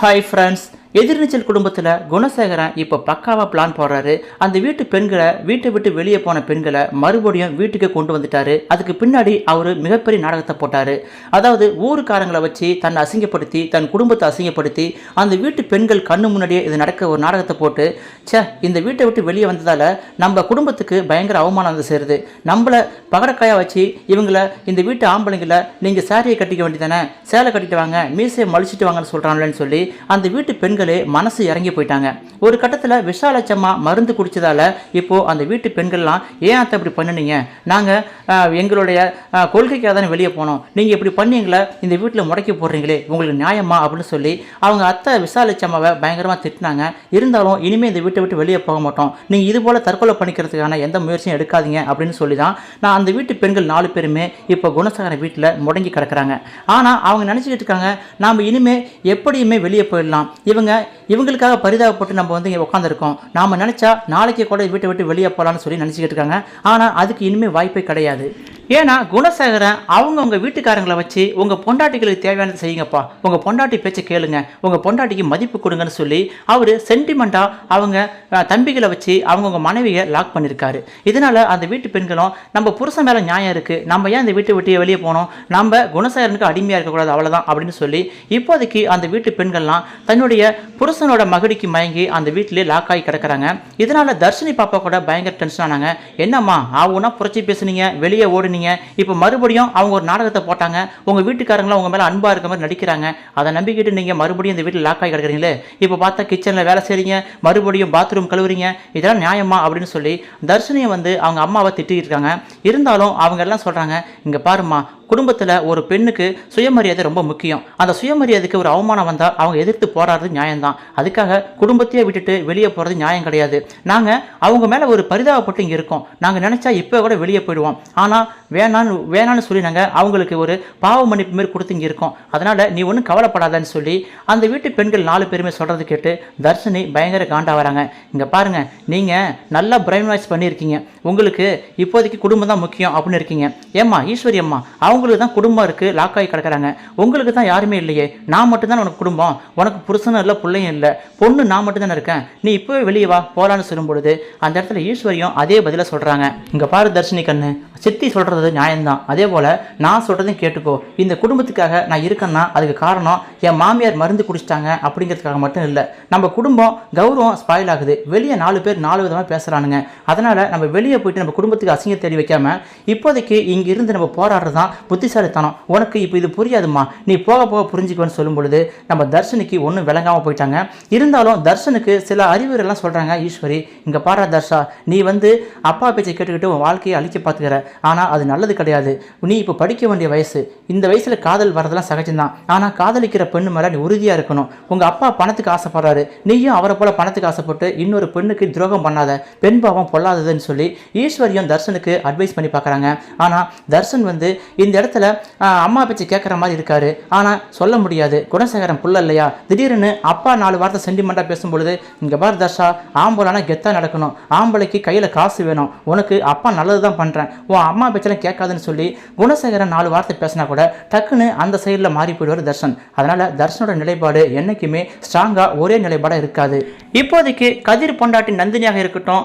Hi friends, எதிர்நீச்சல் குடும்பத்தில் குணசேகரன் இப்போ பக்காவாக பிளான் போடுறாரு. அந்த வீட்டு பெண்களை வீட்டை விட்டு வெளியே போன பெண்களை மறுபடியும் வீட்டுக்கு கொண்டு வந்துட்டாரு. அதுக்கு பின்னாடி அவர் மிகப்பெரிய நாடகத்தை போட்டார். அதாவது ஊருக்காரங்களை வச்சு தன்னை அசிங்கப்படுத்தி தன் குடும்பத்தை அசிங்கப்படுத்தி அந்த வீட்டு பெண்கள் கண்ணு முன்னாடியே இது நடக்க ஒரு நாடகத்தை போட்டு சே இந்த வீட்டை விட்டு வெளியே வந்ததால் நம்ம குடும்பத்துக்கு பயங்கர அவமானம் வந்து சேருது. நம்மளை பகடக்காயாக வச்சு இவங்களை இந்த வீட்டு ஆம்பளைங்களை நீங்கள் சாரியை கட்டிக்க வேண்டியதானே சேலை கட்டிட்டு வாங்க மீசையை மலிச்சிட்டு வாங்கன்னு சொல்கிறாங்களேன்னு சொல்லி அந்த வீட்டு பெண்கள் மனசு இறங்கி போயிட்டாங்க. ஒரு கட்டத்தில் விஷாலட்சம்மா மருந்து குடிச்சதால இப்போ அந்த வீட்டு பெண்கள்லாம் ஏன் அத்தை இப்படி பண்ணுனீங்க? நாங்கள் எங்களுடைய கொள்கைக்காக தானே வெளியே போனோம். நீங்கள் இப்படி பண்ணீங்களே இந்த வீட்டில் முடக்கி போடுறீங்களே உங்களுக்கு நியாயமா? அப்படின்னு சொல்லி அவங்க அத்தை விஷாலட்சம்மாவை பயங்கரமாக திட்டினாங்க. இருந்தாலும் இனிமேல் இந்த வீட்டை விட்டு வெளியே போக மாட்டோம். நீங்கள் இது போல் தற்கொலை பண்ணிக்கிறதுக்கான எந்த முயற்சியும் எடுக்காதீங்க அப்படின்னு சொல்லி தான் நான் அந்த வீட்டு பெண்கள் நாலு பேருமே இப்போ குணசாகர வீட்டில் முடங்கி கிடக்குறாங்க. ஆனால் அவங்க நினச்சிக்கிட்டு இருக்காங்க நாம் இனிமேல் எப்படியுமே வெளியே போயிடலாம். இவங்க இவங்களுக்காக பரிதாபப்பட்டு நம்ம வந்து இங்கே உட்காந்துருக்கோம் நாம் நினச்சா நாளைக்கு கூட வீட்டை விட்டு வெளியே போகலான்னு சொல்லி நினச்சிக்கிட்டு இருக்காங்க. ஆனால் அதுக்கு இனிமேல் வாய்ப்பே கிடையாது. ஏன்னா குணசேகரன் அவங்க உங்கள் வீட்டுக்காரங்களை வச்சு உங்கள் பொண்டாட்டிகளுக்கு தேவையானதை செய்யுங்கப்பா. உங்கள் பொண்டாட்டி பேச்சை கேளுங்க. உங்கள் பொண்டாட்டிக்கு மதிப்பு கொடுங்கன்னு சொல்லி அவர் சென்டிமெண்ட்டாக அவங்க தம்பிகளை வச்சு அவங்க மனைவியை லாக் பண்ணியிருக்காரு இதனால் அந்த வீட்டு பெண்களும் நம்ம புருஷன் மேலே நியாயம் இருக்குது நம்ம ஏன் இந்த வீட்டை விட்டு வெளியே போனோம்? நம்ம குணசேகரனுக்கு அடிமையாக இருக்கக்கூடாது அவ்வளோதான் அப்படின்னு சொல்லி இப்போதைக்கு அந்த வீட்டு பெண்கள்லாம் தன்னுடைய புருஷனோட மகடிக்கு மயங்கி அந்த வீட்டிலே லாக் ஆகி கிடக்குறாங்க. இதனால் தர்ஷினி பாப்பா கூட பயங்கர டென்ஷன் ஆனாங்க. என்னம்மா ஆவுனா புரட்சி பேசுனீங்க வெளியே பண்ணீங்க இப்போ மறுபடியும் அவங்க ஒரு நாடகத்தை போட்டாங்க. உங்கள் வீட்டுக்காரங்களாம் உங்கள் மேலே அன்பாக இருக்க மாதிரி நடிக்கிறாங்க. அதை நம்பிக்கிட்டு நீங்கள் மறுபடியும் இந்த வீட்டில் லாக் ஆகி கிடக்குறீங்களே இப்போ பார்த்தா கிச்சனில் வேலை செய்கிறீங்க மறுபடியும் பாத்ரூம் கழுவுறீங்க. இதெல்லாம் நியாயமா அப்படின்னு சொல்லி தர்ஷினியை வந்து அவங்க அம்மாவை திட்டிக்கிட்டு இருக்காங்க. இருந்தாலும் அவங்க எல்லாம் சொல்கிறாங்க இங்கே பாரும்மா குடும்பத்தில் ஒரு பெண்ணுக்கு சுயமரியாதை ரொம்ப முக்கியம். அந்த சுயமரியாதைக்கு ஒரு அவமானம் வந்தால் அவங்க எதிர்த்து போராடுறது நியாயம்தான். அதுக்காக குடும்பத்தையே விட்டுட்டு வெளியே போகிறது நியாயம் கிடையாது. நாங்கள் அவங்க மேலே ஒரு பரிதாபப்பட்டு இங்கே இருக்கோம். நாங்கள் நினச்சா இப்போ கூட வெளியே போயிடுவோம். ஆனால் வேணான்னு வேணான்னு சொல்லி நாங்கள் அவங்களுக்கு ஒரு பாவ மன்னிப்பு மாரி கொடுத்து இங்கே இருக்கோம். அதனால் நீ ஒன்றும் கவலைப்படாதன்னு சொல்லி அந்த வீட்டு பெண்கள் நாலு பேருமே சொல்கிறது கேட்டு தர்ஷினி பயங்கர காண்டா வராங்க. இங்கே பாருங்கள் நீங்கள் நல்லா பிரைன் வாய்ஸ் பண்ணியிருக்கீங்க. உங்களுக்கு இப்போதைக்கு குடும்பம் தான் முக்கியம் அப்படின்னு இருக்கீங்க. ஏம்மா ஈஸ்வரி அம்மா அவங்களுக்கு தான் குடும்பம் இருக்குது லாக் ஆகி கிடக்கிறாங்க. உங்களுக்கு தான் யாருமே இல்லையே. நான் மட்டும்தான் உனக்கு குடும்பம்? உனக்கு புருஷனும் இல்லை பிள்ளையும் இல்லை. பொண்ணு நான் மட்டும்தானே இருக்கேன். நீ இப்போவே வெளியே வா போகலான்னு சொல்லும் பொழுது அந்த இடத்துல ஈஸ்வரியும் அதே பதிலாக சொல்கிறாங்க இங்கே பாரு தர்ஷினி கண்ணு. சித்தி சொல்கிறது நியாயம்தான். அதே போல் நான் சொல்கிறதையும் கேட்டுக்கோ. இந்த குடும்பத்துக்காக நான் இருக்கேன்னா அதுக்கு காரணம் என் மாமியார் மருந்து குடிச்சிட்டாங்க அப்படிங்கிறதுக்காக மட்டும் இல்லை. நம்ம குடும்பம் கௌரவம் ஸ்பாயில் ஆகுது. வெளியே நாலு பேர் நாலு விதமாக பேசுகிறானுங்க அதனால் நம்ம வெளியே போயிட்டு நம்ம குடும்பத்துக்கு அசிங்கம் தேடி வைக்காமல் இப்போதைக்கு இங்கே இருந்து நம்ம போராடுறது தான் புத்திசாலித்தனம். உனக்கு இப்போ இது புரியாதும்மா. நீ போக போக புரிஞ்சுக்குவேன்னு சொல்லும் பொழுது நம்ம தர்ஷனுக்கு ஒன்றும் விளங்காமல் போயிட்டாங்க. இருந்தாலும் தர்ஷனுக்கு சில அறிவுரைலாம் சொல்கிறாங்க ஈஸ்வரி. இங்கே பாரா தர்ஷா நீ வந்து அப்பா பேச்சை கேட்டுக்கிட்டு உன் வாழ்க்கையை அழிக்க பார்த்துக்கிற. ஆனால் அது நல்லது கிடையாது. நீ இப்போ படிக்க வேண்டிய வயசு இந்த வயசில் காதல் வரதெல்லாம் சகஜம்தான். ஆனால் காதலிக்கிற பெண்ணு மேலே நீ உறுதியாக இருக்கணும். உங்கள் அப்பா பணத்துக்கு ஆசைப்படுறாரு. நீயும் அவரை போல பணத்துக்கு ஆசைப்பட்டு இன்னொரு பெண்ணுக்கு துரோகம் பண்ணாத பெண் பாவம் பொல்லாததுன்னு சொல்லி ஈஸ்வரியும் தர்ஷனுக்கு அட்வைஸ் பண்ணி பார்க்குறாங்க. ஆனால் தர்ஷன் வந்து இந்த இடத்துல அம்மா பேச்சு கேட்குற மாதிரி இருக்காரு. ஆனால் சொல்ல முடியாது. குணசேகரன் புள்ள இல்லையா? திடீர்னு அப்பா நாலு வார்த்தை சென்டிமெண்ட்டாக பேசும்பொழுது இங்கே பார் தர்ஷா ஆம்பளைனா கெத்தாக நடக்கணும். ஆம்பளைக்கு கையில் காசு வேணும். உனக்கு அப்பா நல்லது தான் பண்ணுறேன் உன் அம்மா பேச்செல்லாம் கேட்காதுன்னு சொல்லி குணசேகரன் நாலு வார்த்தை பேசினா கூட டக்குன்னு அந்த சைடில் மாறி போயிடுவார் தர்ஷன். அதனால் தர்ஷனோட நிலைப்பாடு என்றைக்குமே ஸ்ட்ராங்காக ஒரே நிலைப்பாடாக இருக்காது. இப்போதைக்கு கதிர் பொண்டாட்டி நந்தினியாக இருக்கட்டும்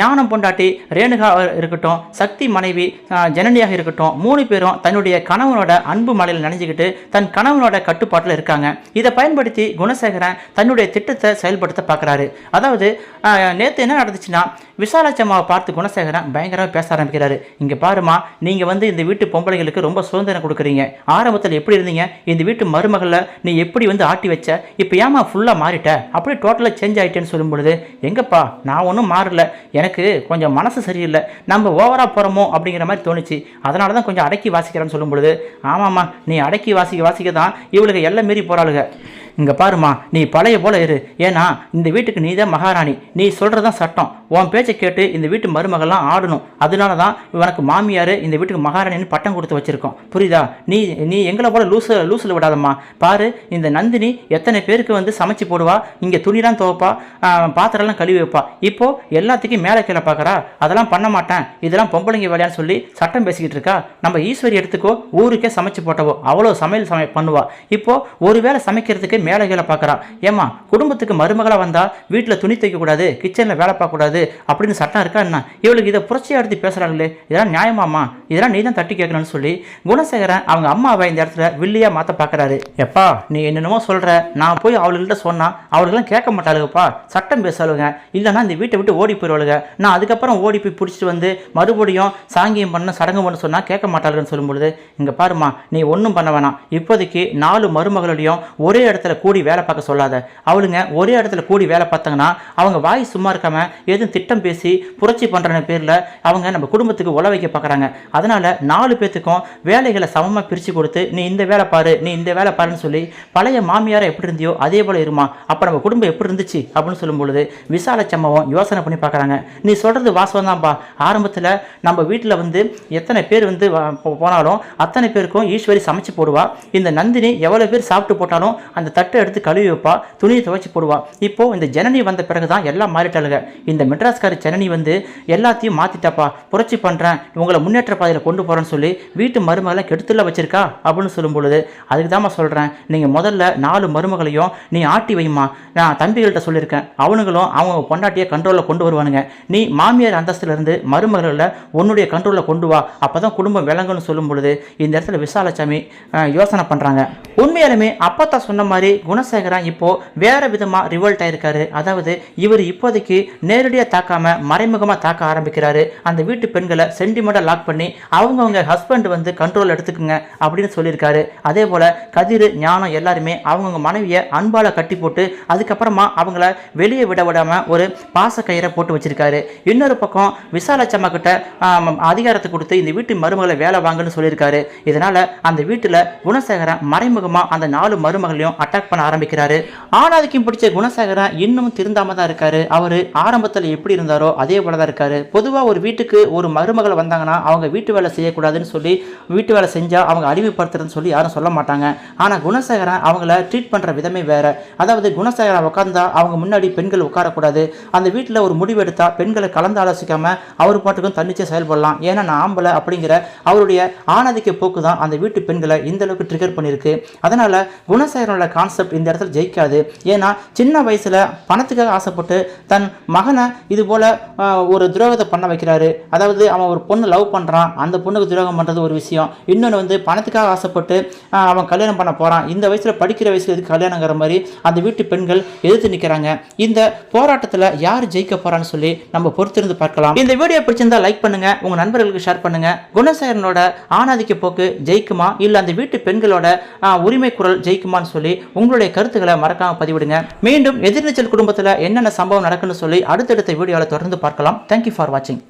ஞானம் பொண்டாட்டி ரேணுகா இருக்கட்டும் சக்தி மனைவி ஜனனியாக இருக்கட்டும் மூணு பேரும் தன்னுடைய கணவனோட அன்பு மலையில் நினைஞ்சுக்கிட்டு தன் கணவனோட கட்டுப்பாட்டில் இருக்காங்க. இதை பயன்படுத்தி குணசேகரன் தன்னுடைய திட்டத்தை செயல்படுத்த பார்க்குறாரு அதாவது நேற்று என்ன நடந்துச்சுன்னா விசாலாச்சம்மாவை பார்த்து குணசேகரன் பயங்கரமாக பேச ஆரம்பிக்கிறாரு. இங்கே பாருமா நீங்கள் வந்து இந்த வீட்டு பொம்பளைங்களுக்கு ரொம்ப சுதந்திரம் கொடுக்குறீங்க. ஆரம்பத்தில் எப்படி இருந்தீங்க? இந்த வீட்டு மருமகளில் நீ எப்படி வந்து ஆட்டி வச்ச? இப்போ ஏமா ஃபுல்லாக மாறிட்ட? அப்படியே டோட்டலாக சேஞ்ச் ஆகிட்டேன்னு சொல்லும் பொழுது எங்கப்பா நான் ஒன்றும் மாறல. எனக்கு கொஞ்சம் மனசு சரியில்லை. நம்ம ஓவராக போகிறோமோ அப்படிங்கிற மாதிரி தோணுச்சு. அதனால தான் கொஞ்சம் அடக்கி வாசிக்கிறேன்னு சொல்லும் பொழுது ஆமாம்மா நீ அடக்கி வாசிக்க வாசிக்க தான் இவளுக்கு எல்லாம் மீறி போகிறாளுங்க இங்கே பாருமா நீ பழைய போல இரு. ஏன்னா இந்த வீட்டுக்கு நீ தான் மகாராணி. நீ சொல்கிறது தான் சட்டம். உன் பேச்சை கேட்டு இந்த வீட்டு மருமகள்லாம் ஆடணும். அதனால தான் இவனுக்கு மாமியார் இந்த வீட்டுக்கு மகாராணின்னு பட்டம் கொடுத்து வச்சுருக்கோம். புரியுதா? நீ நீ எங்களை போல லூசு லூசில் விடாதம்மா. பாரு இந்த நந்தினி எத்தனை பேருக்கு வந்து சமைச்சு போடுவா? இங்கே துணிலாம் துவைப்பா பாத்திரம்லாம் கழுவி வைப்பா. இப்போது எல்லாத்துக்கும் மேலே கீழே பார்க்கறா அதெல்லாம் பண்ண மாட்டேன். இதெல்லாம் பொம்பளைங்க வேலையான்னு சொல்லி சட்டம் பேசிக்கிட்டு இருக்கா? நம்ம ஈஸ்வரி எடுத்துக்கோ ஊருக்கே சமைச்சு போட்டவோ அவ்வளோ சமையல் சமை பண்ணுவா. ஒரு ஒருவேளை சமைக்கிறதுக்கு மேலே கீழே பார்க்குறான் ஏமா குடும்பத்துக்கு மருமகளாக வந்தால் வீட்டில் துணி தைக்கக்கூடாது கிச்சனில் வேலை பார்க்கக்கூடாது அப்படின்னு சட்டம் இருக்கா என்ன? இவளுக்கு இதை புரட்சியாக எடுத்து பேசுகிறாங்களே இதெல்லாம் நியாயமாம்மா. இதெல்லாம் நீ தான் தட்டி கேட்கணும்னு சொல்லி குணசேகரன் அவங்க அம்மாவை இந்த இடத்துல வில்லியாக மாற்ற பார்க்குறாரு எப்பா நீ என்னென்னமோ சொல்கிற நான் போய் அவளுகிட்ட சொன்னா அவளுக்கெல்லாம் கேட்க மாட்டாளுங்கப்பா சட்டம் பேசாளுங்க இல்லைன்னா இந்த வீட்டை விட்டு ஓடி போயிடுவாளுங்க நான் அதுக்கப்புறம் ஓடி போய் பிடிச்சிட்டு வந்து மறுபடியும் சாங்கியம் பண்ண சடங்கு பண்ண சொன்னால் கேட்க மாட்டாளுன்னு சொல்லும்பொழுது இங்கே பாருமா நீ ஒன்றும் பண்ண வேணாம். இப்போதைக்கு நாலு மருமகளோடையும் ஒரே இடத்துல கூடி வேலை பார்க்க சொல்லாத. அவளுங்க ஒரே இடத்துல கூடி வேலை பார்த்தாங்கன்னா அவங்க வாய் சும்மா இருக்காம எதுவும் திட்டம் பேசி புரட்சி பண்ணுற பேரில் அவங்க நம்ம குடும்பத்துக்கு உழ வைக்க பார்க்குறாங்க. அதனால் நாலு பேர்த்துக்கும் வேலைகளை சமமாக பிரித்து கொடுத்து நீ இந்த வேலை பாரு நீ இந்த வேலை பாருன்னு சொல்லி பழைய மாமியாரை எப்படி இருந்தியோ அதே போல் இருமா. அப்போ நம்ம குடும்பம் எப்படி இருந்துச்சு? அப்படின்னு சொல்லும் பொழுது விசால சம்பவம் யோசனை பண்ணி பார்க்குறாங்க. நீ சொல்கிறது வாசம் தான்ப்பா ஆரம்பத்தில் நம்ம வீட்டில் வந்து எத்தனை பேர் வந்து போனாலும் அத்தனை பேருக்கும் ஈஸ்வரி சமைச்சு போடுவா. இந்த நந்தினி எவ்வளோ பேர் சாப்பிட்டு போட்டாலும் அந்த தட்டை எடுத்து கழுவி வைப்பா துணியை துவைச்சி போடுவா. இப்போ இந்த ஜனனி வந்த பிறகு தான் எல்லாம் மாறிட்டாளுங்க. இந்த மெட்ராஸ்காரி ஜனனி வந்து எல்லாத்தையும் மாற்றிட்டாப்பா புரட்சி பண்ணுறேன் உங்களை முன்னேற்ற பாதையில் கொண்டு போகிறேன்னு சொல்லி வீட்டு மருமகளை கெடுத்துல வச்சிருக்கா அப்படின்னு சொல்லும் பொழுது அதுக்கு தாம்மா சொல்கிறேன் நீங்கள் முதல்ல நாலு மருமகளையும் நீ ஆட்டி வைம்மா. நான் தம்பிகள்கிட்ட சொல்லியிருக்கேன். அவனுங்களும் அவங்க பொண்டாட்டியை கண்ட்ரோலில் கொண்டு வருவானுங்க. நீ மாமியார் அந்தஸ்துலேருந்து மருமகளில் உன்னுடைய கண்ட்ரோலில் கொண்டு வா. அப்போ தான் குடும்பம் விளங்குன்னு சொல்லும் பொழுது இந்த இடத்துல விசாலசாமி யோசனை பண்ணுறாங்க உண்மையாலுமே அப்பத்தா சொன்ன மாதிரி குணசேகரன் இப்போ வேற விதமாக ரிவோல்ட் ஆயிருக்காரு. அதாவது இவர் இப்போதைக்கு நேரடியாக தாக்காம மறைமுகமாக தாக்க ஆரம்பிக்கிறாரு. அந்த வீட்டு பெண்களை சென்டிமெண்ட்டாக லாக் பண்ணி அவங்கவுங்க ஹஸ்பண்ட் வந்து கண்ட்ரோல் எடுத்துக்குங்க அப்படின்னு சொல்லியிருக்காரு. அதே போல் கதிர் ஞானம் எல்லாருமே அவங்கவுங்க மனைவியை அன்பால கட்டி போட்டு அதுக்கப்புறமா அவங்கள வெளியே விட விடாம ஒரு பாச கயிறை போட்டு வச்சிருக்காரு. இன்னொரு பக்கம் விசாலச்சம்மா கிட்ட அதிகாரத்தை கொடுத்து இந்த வீட்டு மருமகளை வேலை வாங்குன்னு சொல்லியிருக்காரு. இதனால அந்த வீட்டில் குணசேகரன் மறைமுகமாக அந்த நாலு மருமகளையும் அட்டாக் பண்ண ஆரம்பிக்கிறாரு. ஆனாதிக்கும் பிடிச்ச குணசேகரன் இன்னும் திருந்தாம தான் இருக்காரு. அவர் ஆரம்பத்தில் எப்படி இருந்தாரோ அதே போல தான் இருக்காரு. பொதுவாக ஒரு வீட்டுக்கு ஒரு மருமகள் வந்தாங்கன்னா அவங்க வீட்டு வேலை செய்யக்கூடாதுன்னு சொல்லி வீட்டு வேலை செஞ்சால் அவங்க அடிமைப்படுத்துறதுன்னு சொல்லி யாரும் சொல்ல மாட்டாங்க. ஆனால் குணசேகரன் அவங்கள ட்ரீட் பண்ணுற விதமே வேற. அதாவது குணசேகரன் உட்காந்தா அவங்க முன்னாடி பெண்கள் உட்காரக்கூடாது. அந்த வீட்டில் ஒரு முடிவு எடுத்தா பெண்களை கலந்து ஆலோசிக்காம அவர் பாட்டுக்கும் தன்னிச்சை செயல்படலாம். ஏன்னா நான் ஆம்பளை அப்படிங்கிற அவருடைய ஆணாதிக்க போக்கு தான் அந்த வீட்டு பெண்களை இந்த அளவுக்கு ட்ரிகர் பண்ணியிருக்கு. அதனால குணசேகரனோட கான்செப்ட் இந்த இடத்துல ஜெயிக்காது. ஏன்னா சின்ன வயசில் பணத்துக்காக ஆசைப்பட்டு தன் மகனை இது போல் ஒரு துரோகத்தை பண்ண வைக்கிறாரு. அதாவது அவன் ஒரு பொண்ணு லவ் பண்ணுறான் அந்த பொண்ணுக்கு துரோகம் பண்ணுறது ஒரு விஷயம். இன்னொன்று வந்து பணத்துக்காக ஆசைப்பட்டு அவன் கல்யாணம் பண்ண போறான். இந்த வயசில் படிக்கிற வயசில் எதுக்கு கல்யாணங்கிற மாதிரி அந்த வீட்டு பெண்கள் எதிர்த்து நிற்கிறாங்க இந்த போராட்டத்தில் யார் ஜெயிக்க போகிறான்னு சொல்லி நம்ம பொறுத்திருந்து பார்க்கலாம். இந்த வீடியோ பிடிச்சிருந்தா லைக் பண்ணுங்க. உங்கள் நண்பர்களுக்கு ஷேர் பண்ணுங்க. குணசேகரனோட ஆணாதிக்க போக்கு ஜெயிக்குமா? இல்லை அந்த வீட்டு பெண்களோட உரிமை குரல் ஜெயிக்குமான்னு சொல்லி உங்களுடைய கருத்துக்களை மறக்காம பதிவிடுங்க. மீண்டும் எதிர்நீச்சல் குடும்பத்தில் என்னென்ன சம்பவம் நடக்குன்னு சொல்லி அடுத்தடுத்த வீடியோவில் தொடர்ந்து பார்க்கலாம். தேங்க்யூ ஃபார் வாட்சிங்